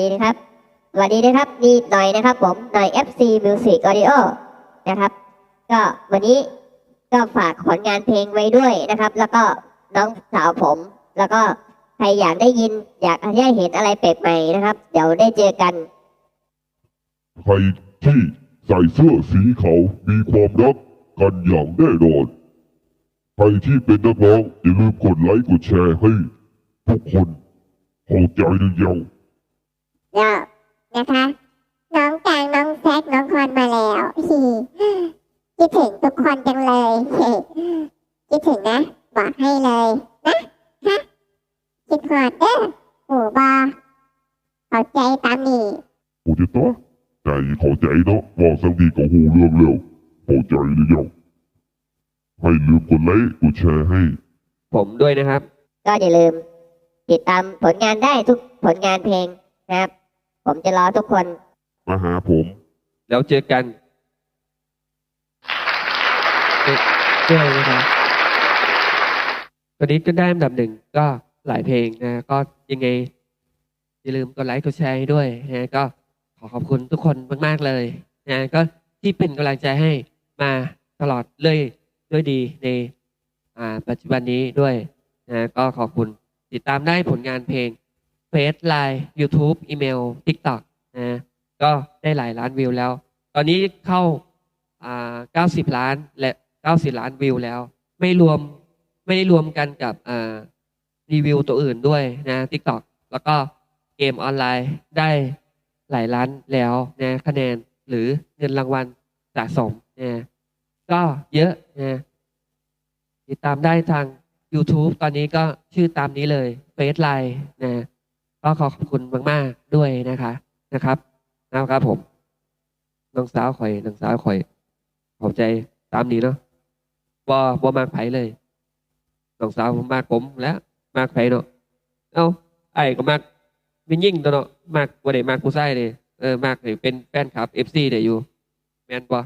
ดีนะครับสวัสดีนะครับนี่หน่อยนะครับผมหน่อย FC Music Audio นะครับ ก็วันนี้ก็ฝากผลงานเพลงไว้ด้วยนะครับ แล้วก็น้องสาวผม แล้วก็ใครอยากได้ยิน อยากได้เห็นอะไรแปลกใหม่นะครับ เดี๋ยวได้เจอกัน ใครที่ใส่เสื้อสีขาวมีความรักกันอย่างแน่นอน ใครที่เป็นนักร้องอย่าลืมกดไลค์กดแชร์ให้ทุกคนเข้าใจหรือยัง แล้วนะคะ น้องกลางน้องแซกน้องคอนมาแล้วฮีคิดถึงทุกคนจังเลยเฮ้คิดถึงนะบอกให้เลยนะฮะคิดหอดเด้อหมูบอเข้าใจตามนี่โอ้จะต่อใจเข้าใจเนาะบอกสักทีก็หูเรื่องแล้วเข้าใจหรือยังให้ลืมกดไลค์กดแชร์ให้ ผมด้วยนะครับ ก็อย่าลืม ติดตามผลงานได้ทุกผลงานเพลงนะ ครับ ผมจะรอทุกคนมาหาผม แล้วเจอกันด้วยนะครับตอนนี้ก็ได้อันดับหนึ่งก็หลายเพลงนะ ก็ยังไง อย่าลืมกดไลค์กดแชร์ให้ด้วยนะก็ขอขอบคุณทุกคนมากๆเลยนะก็ที่เป็นกำลังใจให้มาตลอดเรื่อยด้วยดีในอ่าปัจจุบันนี้ด้วยนะก็ขอบคุณติดตามได้ผลงานเพลง เฟซไลน์ YouTube อีเมล TikTok นะก็ได้หลายล้านวิวแล้ว ตอนนี้เข้าอ่า90ล้านและ90ล้านวิวแล้ว ไม่รวมไม่ได้รวมกันกับอ่ารีวิวตัวอื่นด้วยนะ TikTok แล้วก็เกมออนไลน์ได้หลายล้านแล้วนะคะแนนหรือเงินรางวัลสะสมนะก็เยอะนะติดตามได้ทาง YouTube ตอนนี้ก็ชื่อตามนี้เลยเฟซไลน์นะ ก็ขอขอบคุณมาก ๆ ด้วยนะคะนะครับนะครับผมน้องสาวข่อยน้องสาวข่อยขอบใจตามนี้เนาะบ่บ่มากไผเลยน้องสาวผมมากผมแล้วมากไผเนาะเอ้าไอ้ก็มากเป็นยิ่งตัวเนาะมากบ่ได้มากผู้ชายเลยเออมากให้เป็นแฟนคลับ FC ได้อยู่แม่นบ่